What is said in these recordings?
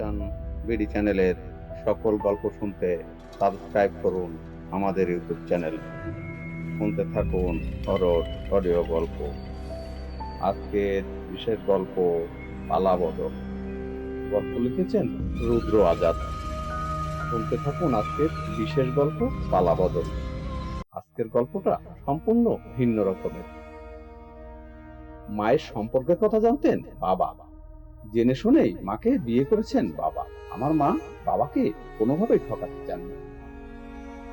Station BD চ্যানেলের সকল গল্প শুনতে সাবস্ক্রাইব করুন আমাদের ইউটিউব চ্যানেল শুনতে থাকুন হরর অডিও গল্প। আজকের বিশেষ গল্প পালাবদল। গল্প লিখেছেন রুদ্র আজাদ। শুনতে থাকুন আজকের বিশেষ গল্প পালাবদল। আজকের গল্পটা সম্পূর্ণ ভিন্ন রকমের। মায়ের সম্পর্কের কথা জানতেন বাবা। জেনে শুনেই মাকে বিয়ে করেছেন বাবা। আমার মা বাবাকে কোনোভাবেই ঠকাতে চান না।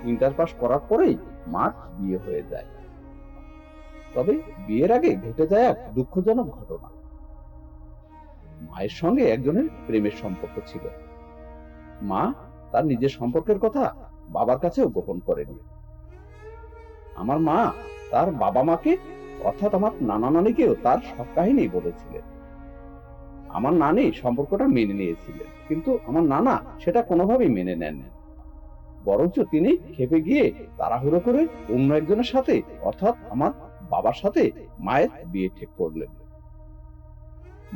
ইন্টার পাস করার পরেই মার বিয়ে হয়ে যায়। তবে বিয়ের আগে ঘটে যায় এক দুঃখজনক ঘটনা। মায়ের সঙ্গে একজনের প্রেমের সম্পর্ক ছিল। মা তার নিজের সম্পর্কের কথা বাবার কাছেও গোপন করেনি। আমার মা তার বাবা মাকে অর্থাৎ আমার নানা নানিকেও তার সব কাহিনী বলেছিলেন। আমার নানি সম্পর্কটা মেনে নিয়েছিলেন, কিন্তু আমার নানা সেটা কোনোভাবেই মেনে নেন বরঞ্চ তিনি খেপে গিয়ে তাড়াহুড়ো করে অন্য একজনের সাথে, অর্থাৎ আমার বাবার সাথে মায়ের বিয়ে ঠিক করলেন।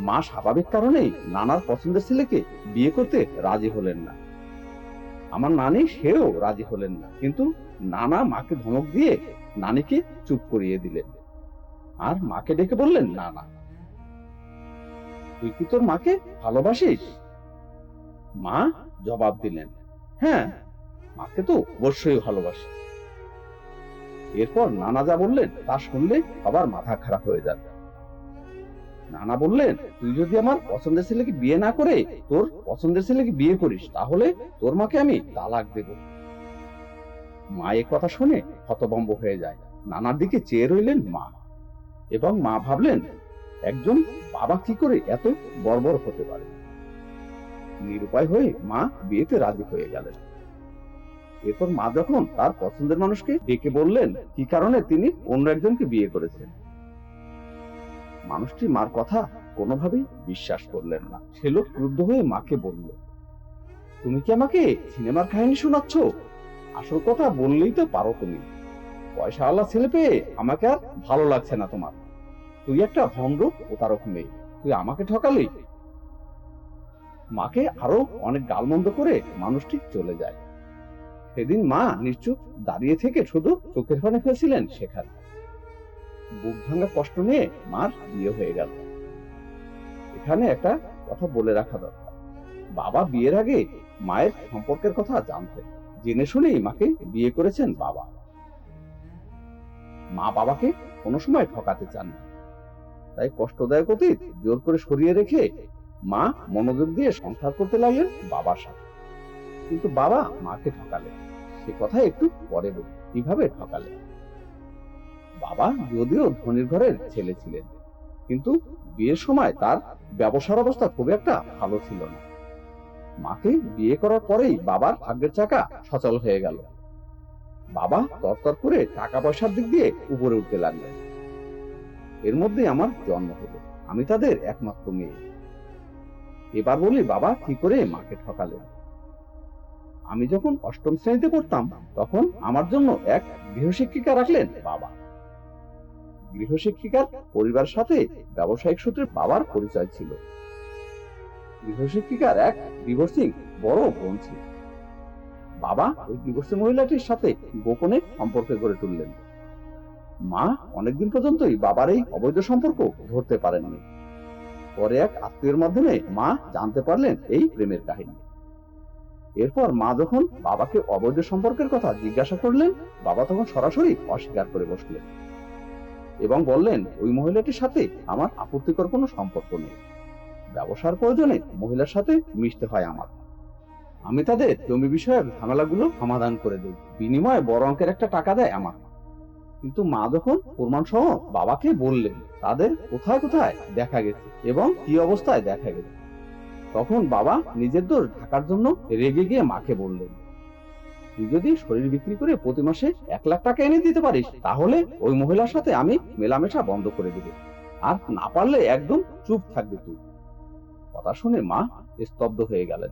মা স্বাভাবিক কারণেই নানার পছন্দের ছেলেকে বিয়ে করতে রাজি হলেন না। আমার নানি সেও রাজি হলেন না, কিন্তু নানা মাকে ধমক দিয়ে নানিকে চুপ করিয়ে দিলেন। আর মাকে ডেকে বললেন না না তুই কি তোর মাকে ভালোবাসিস? মা জবাব দিলেন হ্যাঁ মাকে তো অবশ্যই ভালোবাসি। এরপর নানা যা বললেন তা শুনলে আবার মাথা খারাপ হয়ে যাবে। নানা বললেন, তুই যদি আমার পছন্দের ছেলেকে বিয়ে না করে তোর পছন্দের ছেলেকে বিয়ে করিস, তাহলে তোর মাকে আমি তালাক দেব। মা এ কথা শুনে হতভম্ব হয়ে যায়। নানার দিকে চেয়ে রইলেন মা এবং মা ভাবলেন একজন বাবা কি করে এত বর্বর হতে পারে? নিরুপায় হয়ে মা বিয়েতে রাজি হয়ে গেলেন। এরপর মা যখন তার পছন্দের মানুষকে ডেকে বললেন, কি কারণে তিনি অন্য একজনকে বিয়ে করেছেন? মানুষটি মার কথা কোনোভাবেই বিশ্বাস করলেন না। সে লোক ক্রুদ্ধ হয়ে মাকে বলল, তুমি কি আমাকে সিনেমার কাহিনী শোনাচ্ছ? আসল কথা বললেই তো পারো তুমি। পয়সাওয়ালা ছেলে পেয়ে আমাকে আর ভালো লাগছে না তোমার। তুই একটা ভণ্ড প্রতারক মেয়ে। তুই আমাকে ঠকালি? মাকে আরও অনেক গালমন্দ করে মানুষটি চলে যায়। সেদিন মা নিশ্চুপ দাঁড়িয়ে থেকে শুধু চোখের পানে ফেলছিলেন সেখানে। বুক ভাঙা কষ্ট নিয়ে মার বিয়ে হয়ে গেল। এখানে একটা কথা বলে রাখা দরকার। বাবা বিয়ের আগে মায়ের সম্পর্কের কথা জানতেন জেনে শুনেই মাকে বিয়ে করেছেন বাবা। মা বাবাকে কোনো সময় ঠকাতে চান না। তাই কষ্টদায়ক অতীত জোর করে সরিয়ে রেখে মা মনোযোগ দিয়ে সংসার করতে লাগলেন বাবার সাথে। কিন্তু বাবা মাকে ঠকালেন। সে কথা একটু পরে বলি। কীভাবে ঠকালেন? বাবা যদিও ধনির ঘরের ছেলে ছিলেন, কিন্তু বিয়ের সময় তার ব্যবসার অবস্থা খুব একটা ভালো ছিল না। মাকে বিয়ে করার পরেই বাবার ভাগ্যের চাকা সচল হয়ে গেল। বাবা তরতর করে টাকা পয়সার দিক দিয়ে উপরে উঠতে লাগলেন। এর মধ্যে আমার জন্ম হলো। আমি তাদের একমাত্র মেয়ে। এবার বলি, বাবা, কি করে মাকে ঠকালেন আমি যখন অষ্টম শ্রেণীতে পড়তাম, তখন আমার জন্য এক গৃহশিক্ষিকা রাখলেন বাবা। গৃহশিক্ষিকার পরিবার সাথে ব্যবসায়িক সূত্রে বাবার পরিচয় ছিল। গৃহশিক্ষিকার এক ডিভোর্সিং বড় বোন ছিল। বাবা ওই ডিভোর্সি মহিলাটির সাথে গোপনে সম্পর্ক গড়ে তুললেন। মা অনেকদিন পর্যন্তই বাবার এই অবৈধ সম্পর্ক ধরতে পারেননি। পরে এক আত্মীয়ের মাধ্যমে মা জানতে পারলেন এই প্রেমের কাহিনী। এরপর মা যখন বাবাকে অবৈধ সম্পর্কের কথা জিজ্ঞাসা করলেন, বাবা তখন সরাসরি অস্বীকার করে বসলেন এবং বললেন, ওই মহিলাটির সাথে আমার আপত্তিকর কোনো সম্পর্ক নেই। ব্যবসার প্রয়োজনে মহিলার সাথে মিশতে হয় আমার। আমি তাদের জমি বিষয়ক ঝামেলাগুলো সমাধান করে দিই। বিনিময়ে বড় অঙ্কের একটা টাকা দেয় আমার। কিন্তু মা যখন প্রমাণ সহ বাবাকে বললেন, তাদের কোথায় কোথায় দেখা গেছে এবং কি অবস্থায় দেখা গেছে, তখন বাবা নিজের দোষ ঢাকার জন্য রেগে গিয়ে মাকে বললেন, তুই যদি শরীর বিক্রি করে প্রতি মাসে এক লাখ টাকা এনে দিতে পারিস, তাহলে ওই মহিলার সাথে আমি মেলামেশা বন্ধ করে দেব। আর না পারলে একদম চুপ থাকবে তুই। কথা শুনে মা স্তব্ধ হয়ে গেলেন।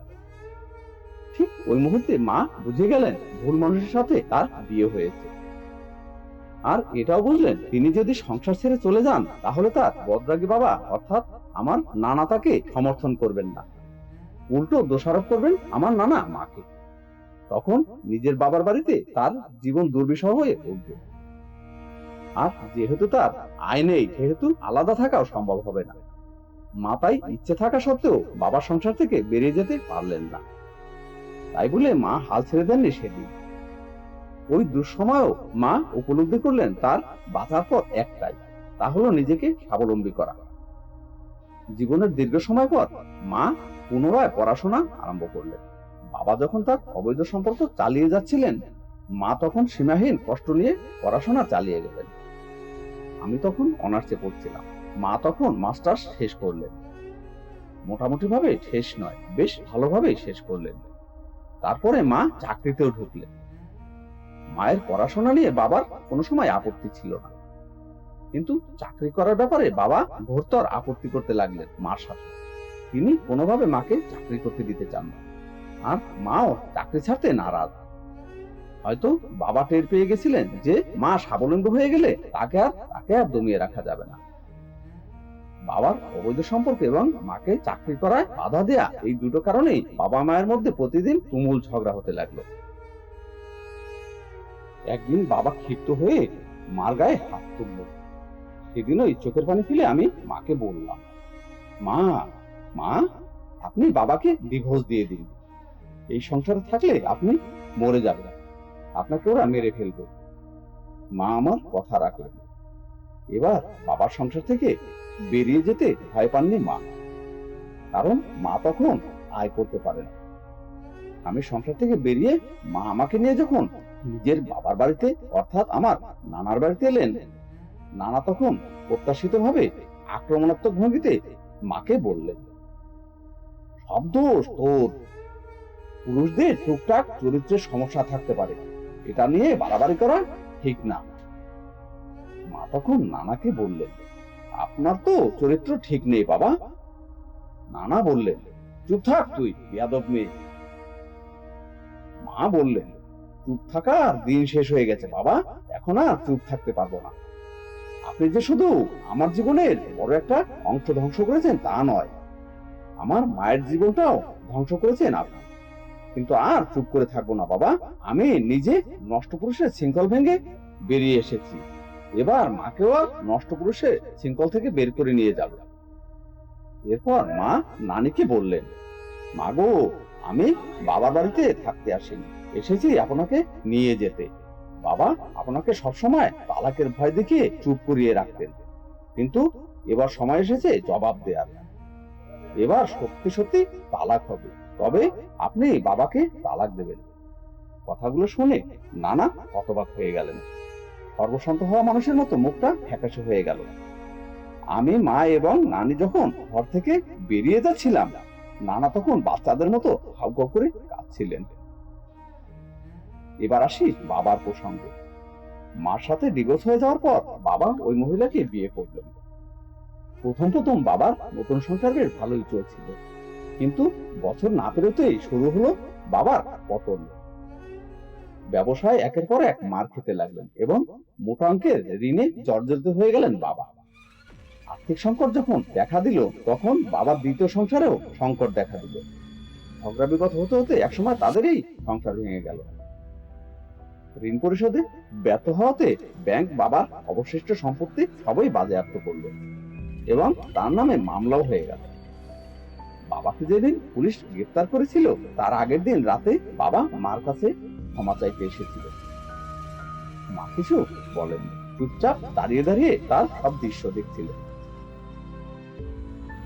ঠিক ওই মুহূর্তে মা বুঝে গেলেন ভুল মানুষের সাথে তার বিয়ে হয়েছে। আর এটাও বুঝলেন, তিনি যদি সংসার ছেড়ে চলে যান, তাহলে তার বদরাগী বাবা, অর্থাৎ আমার নানা তাকে সমর্থন করবেন না। উল্টো দোষারোপ করবেন আমার নানা মাকে। তখন নিজের বাবার বাড়িতে তার জীবন দুর্বিষহ হয়ে উঠবে। আর যেহেতু তার আয় নেই, সেহেতু আলাদা থাকাও সম্ভব হবে না। মা তাই ইচ্ছে থাকা সত্ত্বেও বাবার সংসার থেকে বেরিয়ে যেতে পারলেন না। তাই বলে মা হাল ছেড়ে দেননি সেদিন। ওই দুঃসময়ও মা উপলব্ধি করলেন তার বাঁচার পর একটাই, তা হলো নিজেকে স্বাবলম্বী করা। জীবনের দীর্ঘ সময় পর মা পুনরায় পড়াশোনা আরম্ভ করলেন। বাবা যখন তার অবৈধ সম্পর্ক চালিয়ে যাচ্ছিলেন, মা তখন সীমাহীন কষ্ট নিয়ে পড়াশোনা চালিয়ে গেলেন। আমি তখন অনার্সে পড়ছিলাম, মা তখন মাস্টার্স শেষ করলেন। মোটামুটি ভাবে শেষ নয়, বেশ ভালোভাবেই শেষ করলেন। তারপরে মা চাকরিতেও ঢুকলেন। মায়ের পড়াশোনা নিয়ে বাবার কোনো সময় আপত্তি ছিল না। কিন্তু চাকরি করার ব্যাপারে বাবা ঘোরতর আপত্তি করতে লাগলেন মার সাথে। তিনি কোনোভাবে মাকে চাকরি করতে দিতে চান না। আর মাও চাকরি ছাড়তে নারাজ। হয়তো বাবা টের পেয়ে গেছিলেন যে মা স্বাবলম্বী হয়ে গেলে তাকে আর তাকে আর দমিয়ে রাখা যাবে না। বাবার অবৈধ সম্পর্ক এবং মাকে চাকরি করায় বাধা দেয়া এই দুটো কারণেই বাবা মায়ের মধ্যে প্রতিদিন তুমুল ঝগড়া হতে লাগল। একদিন বাবা ক্ষিপ্ত হয়ে মার গায়ে হাত তুলল। সেদিন ওই চোখের পানি ফেলে আমি মাকে বললাম, মা মা, আপনি বাবাকে ডিভোর্স দিয়ে দিন। এই সংসারে থাকলে আপনি মরে যাবেন। আপনাকে ওরা মেরে ফেলবে। মা আমার কথা রাখলেন। এবার বাবার সংসার থেকে বেরিয়ে যেতে ভয় পাননি মা। কারণ মা তখন আয় করতে পারে না। আমি সংসার থেকে বেরিয়ে মা আমাকে নিয়ে যখন নিজের বাবার বাড়িতে, অর্থাৎ আমার নানার বাড়িতে এলেন। নানা তখন প্রত্যাশিত ভাবে আক্রমণাত্মক ভঙ্গিতে মাকে বললেন, সব দোষ তোর। পুরুষদের টুকটাক চরিত্রের সমস্যা থাকতে পারে। এটা নিয়ে বাড়াবাড়ি করা ঠিক না। মা তখন নানাকে বললেন, আপনার তো চরিত্র ঠিক নেই বাবা। নানা বললেন, চুপ থাক তুই, বিয়াদব মেয়ে। মা বললেন চুপ থাকার দিন শেষ হয়ে গেছে, বাবা। এখন আর চুপ থাকতে পারব না। আপনি যে শুধু আমার জীবনের বড় একটা অংশ ধ্বংস করেছেন, তা নয়। আমার মায়ের জীবনটাও ধ্বংস করেছেন আপনি। কিন্তু আর চুপ করে থাকব না, বাবা। আমি নিজে নষ্ট পুরুষের শৃঙ্খল ভেঙে বেরিয়ে এসেছি। এবার মাকেও আর নষ্ট পুরুষের শৃঙ্খল থেকে বের করে নিয়ে যাবে। এরপর মা নানিকে বললেন, মা গো, আমি বাবার বাড়িতে থাকতে আসিনি। এসেছি আপনাকে নিয়ে যেতে। বাবা, আপনাকে সবসময় তালাকের ভয় দেখিয়ে চুপ করিয়ে রাখতেন। কিন্তু এবার সময় এসেছে জবাব দেওয়ার এবার সত্যি সত্যি তালাক হবে। তবে আপনি বাবাকে তালাক দেবেন। কথাগুলো শুনে নানা হতবাক হয়ে গেলেন। সর্বশান্ত হওয়া মানুষের মতো মুখটা ফ্যাকাশে হয়ে গেল। আমি, মা এবং নানি যখন ঘর থেকে বেরিয়ে যাচ্ছিলাম, নানা তখন বাচ্চাদের মতো হাউকাউ করে কাঁদছিলেন। এবার আসি বাবার প্রসঙ্গে। মার সাথে ডিভোর্স হয়ে যাওয়ার পর বাবা ওই মহিলাকে বিয়ে করলেন। প্রথম প্রথম বাবার নতুন সংসার বেশ ভালোই চলছিল। কিন্তু বছর না পেরোতেই শুরু হলো বাবার পতন। ব্যবসায় একের পর এক মার খেতে লাগলেন এবং মোটা অঙ্কের ঋণে জর্জরিত হয়ে গেলেন বাবা। আর্থিক সংকট যখন দেখা দিল, তখন বাবার দ্বিতীয় সংসারেও সংকট দেখা দিল। ঝগড়া বিপদ হতে হতে একসময় তাদেরই সংসার ভেঙে গেল। ঋণ পরিশোধে ব্যর্থ হওয়াতে ব্যাংক বাবার অবশিষ্ট সম্পত্তি সবই বাজেয়াপ্ত করল এবং তার নামে মামলাও হয়ে গেল। বাবাকে যেদিন পুলিশ গ্রেফতার করেছিল, তার আগের দিন রাতে বাবা মার কাছে ক্ষমা চাইতে এসেছিল। মা কিছু বলেন চুপচাপ দাঁড়িয়ে দাঁড়িয়ে তার সব দৃশ্য দেখছিল।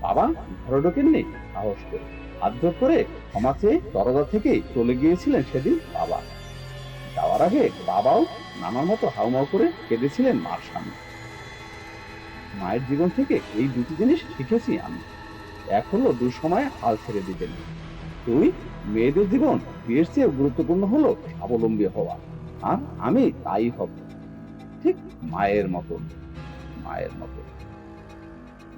বাবা ঘরে ঢোকেননি, সাহস করে হাত করে ক্ষমা চেয়ে দরজা থেকে চলে গিয়েছিলেন সেদিন বাবা। যাওয়ার আগে বাবাও নানার মতো হাউমাউ করে কেঁদেছিলেন মার সামনে মায়ের জীবন থেকে এই দুটি জিনিস শিখেছি আমি। এক হলো দুঃসময়ে হাল ছেড়ে দিবেন। দুই, মেয়েদের জীবন বিয়ের চেয়ে গুরুত্বপূর্ণ হলো স্বাবলম্বী হওয়া। আর আমি তাই হব। ঠিক মায়ের মতন, মায়ের মতো।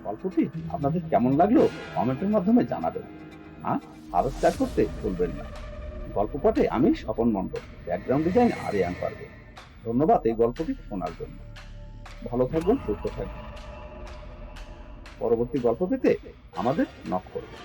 গল্পটি আপনাদের কেমন লাগল কমেন্টের মাধ্যমে জানাবেন। আর আরও সাবস্ক্রাইব করতে ভুলবেন না। গল্প পাঠে আমি স্বপন মণ্ডল ব্যাকগ্রাউন্ড ডিজাইন আরিয়ান পারবে ধন্যবাদ এই গল্পটি শোনার জন্য। ভালো থাকবেন, সুস্থ থাকবেন। পরবর্তী গল্প পেতে আমাদের নক করবেন